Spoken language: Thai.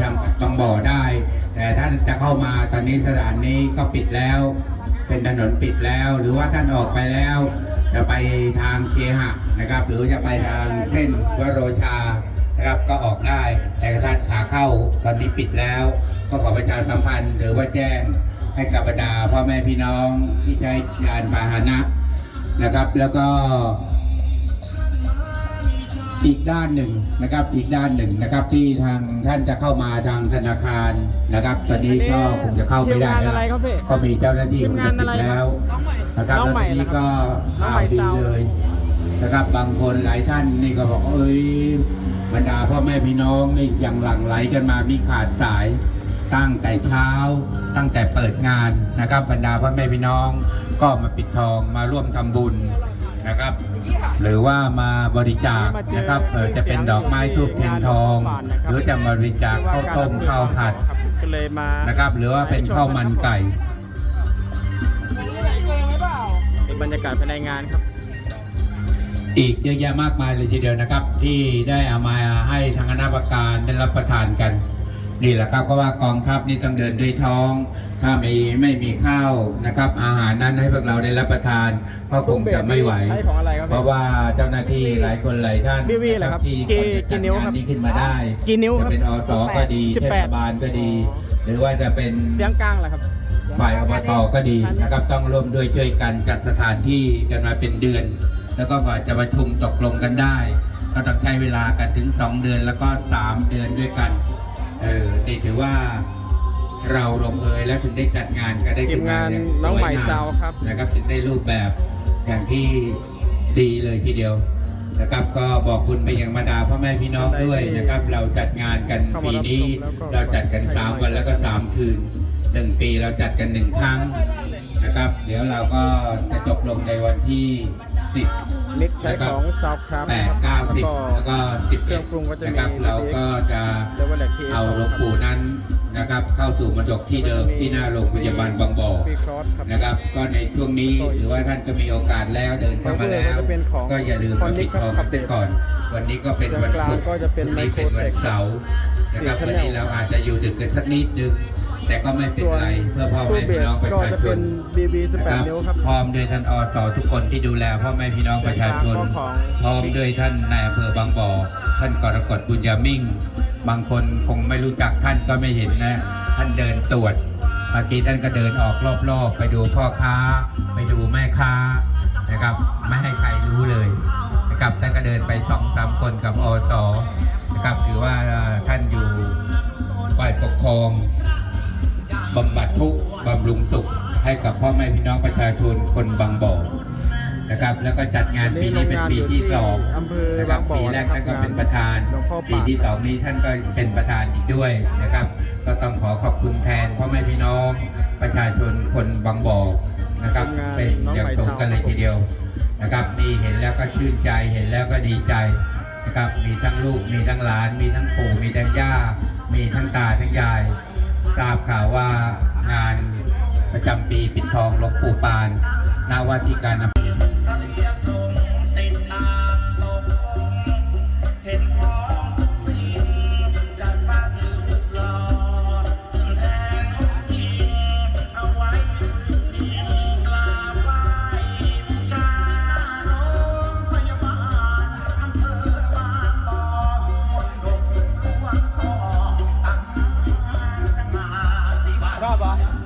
ทางบางบ่อได้ แต่ท่านจะเข้ามาตอนนี้สถานนี้ก็ปิดแล้ว เป็นถนนปิดแล้ว หรือว่าท่านออกไปแล้ว จะไปทางเคหะนะครับ หรือจะไปทางเส้นวโรชานะครับก็ออกได้ แต่ท่านขาเข้าตอนนี้ปิดแล้ว ก็ขอประชาสัมพันธ์หรือว่าแจ้งให้กับบรรดาพ่อแม่พี่น้องที่ใช้ยานพาหนะนะครับ แล้วก็ อีกด้านหนึ่งนะครับอีกด้านหนึ่งนะครับที่ทางท่านจะเข้ามาทางธนาคารนะครับ ตอนนี้ก็คงจะเข้าไม่ได้ทีมงานแล้วอะไรครับพี่ก็มีเจ้าหน้าที่ทีมงานอะไรคงจปิดแล้วนะครับน้องแล้วใหม่ทีนี้ก็น้องข่าใหม่วดีเซาเลยนะครับบางคนหลายท่านนี่ก็บอกเอ้ยบรรดาพ่อแม่พี่น้องนี่ยังหลั่งไหลกันมามีขาดสายตั้งแต่เช้า ตั้งแต่เปิดงานนะครับบรรดาพ่อแม่พี่น้อง ก็มาปิดทองมาร่วมทำบุญ นะครับ หรือว่ามาบริจาคนะครับเออจะเป็นดอกไม้ทูบเทียนทอง หรือจะมาบริจาคข้าวต้มข้าวผัดครับก็เลยมานะครับ หรือว่าเป็นข้าวมันไก่เป็นบรรยากาศภายในงานครับ อีกเยอะแยะมากมายเลยทีเดียวนะครับ ที่ได้เอามาให้ทางคณะกรรมการได้รับประทานกัน นี่แหละครับก็ว่ากองทัพนี่ต้องเดินด้วยท้อง ถ้าไม่ไม่มีข้าวนะครับ อาหารนั้นให้พวกเราได้รับประทานก็คงจะไม่ไหว ใช้ของอะไรครับ เพราะว่าเจ้าหน้าที่หลายคนหลายท่านวิวีเหรอครับที่กี่ก่อนจะกี่จัดนิ้วงาครันบนี้ขึ้นมาได้กี่นิ้วครับจะเป็นอสก็ดีสิบเทแปด ศบาลก็ดี หรือว่าจะเป็นเสียงกลางเหรอครับ ฝ่ายอบตก็ดีนะครับต้องร่วมด้วยช่วยกันจัดสถานที่กันมาเป็นเดือน แล้วก็กว่าจะประชุมตกลงกันได้ ก็ต้องใช้เวลากันถึง 2 เดือนแล้วก็ 3 เดือนด้วยกันเออ นี่ถือว่าเราลงเอยแล้วถึงได้จัดงานกันได้ทีขึ้มนมางานอย่างน้องใหม่สวยซาวครับนะครับถึงได้รูปแบบอย่างที่ดีเลยทีเดียวนะครับก็บอกคุณไปยังมาดาพ่อแม่พี่น้องด้วยนะครับ เราจัดงานกันปีนี้เราจัดกัน 3 วันแล้วก็ 3 คืนหนึ่งปีเราจัดกันหนึ่งครั้งนะครับ เดี๋ยวเราก็จะจบลงในวันที่ 10มิกใช้ของซาวครับแปดเก้าสิบแล้วก็สิบเครื่เอ็อดงปรุงก็จะมีนะครับเราก็จะเดวลเลตทีเอาหลวงปู่นั้นนะครับเข้าสู่มรดกที่เดิมที่หน้าโรงพยาบาลบางบ่อปีครอสครับนะครับ ก็ในช่วงนี้หรือว่าท่านก็มีโอกาสแล้วเดินเข้ามาแล้ว ก็เป็นของก็อย่าลืมมาปิดทองกันก่อน วันนี้ก็เป็นวันศุกร์ก็จะเป็นพรุ่งนี้เป็นวันเสาร์นะครับสี่วัน Channel นี้เราอาจจะอยู่ดึกกันสักนิดนึง แต่ก็ไม่เป็นไรเพื่อพ่อตู้แม่เบพี่สน้องประก็ชาจะชเป็นน BB 18นิ้วครับพร้อมด้วยท่านอสทุกคนที่ดูแลพ่อแม่พี่น้องประชาชนของพร้อมด้วยท่านนายอำเภอบางบ่อ ท่านกรกฎบุญยามิ่ง บางคนคงไม่รู้จักท่านก็ไม่เห็นนะ ท่านเดินตรวจเมื่อกี้ท่านก็เดินออกรอบๆ ไปดูพ่อค้า ไปดูแม่ค้านะครับไม่ให้ใครรู้เลยนะครับท่านก็เดินไปสองสามคนกับอสนะครับถือว่าท่านอยู่ฝ่ายปกครอง บำบัดทุกข์บำรุงสุขให้กับพ่อแม่พี่น้องประชาชนคนบางบ่อนะครับ แล้วก็จัดงานปีนี้เป็นปีที่สองอำเภอนะครับบางบ่อปีแรกนะครับท่านก็เป็นประธานหลวงพ่อปาน ปีที่สองนี้ท่านก็เป็นประธานอีกด้วยนะครับ ก็ต้องขอขอบคุณแทนพ่อแม่พี่น้องประชาชนคนบางบ่อนะครับ เป็นอย่างสูงกันเลยทีเดียวนะครับนี่เห็นแล้วก็ชื่นใจเห็นแล้วก็ดีใจนะครับมีทั้งลูกมีทั้งหลาน มีทั้งปู่มีทั้งย่า มีทั้งตาทั้งยายท ราบข่าวว่างานประจำปีปิดทองหลวงปู่ปานนาว่าที่การนำ Acabar.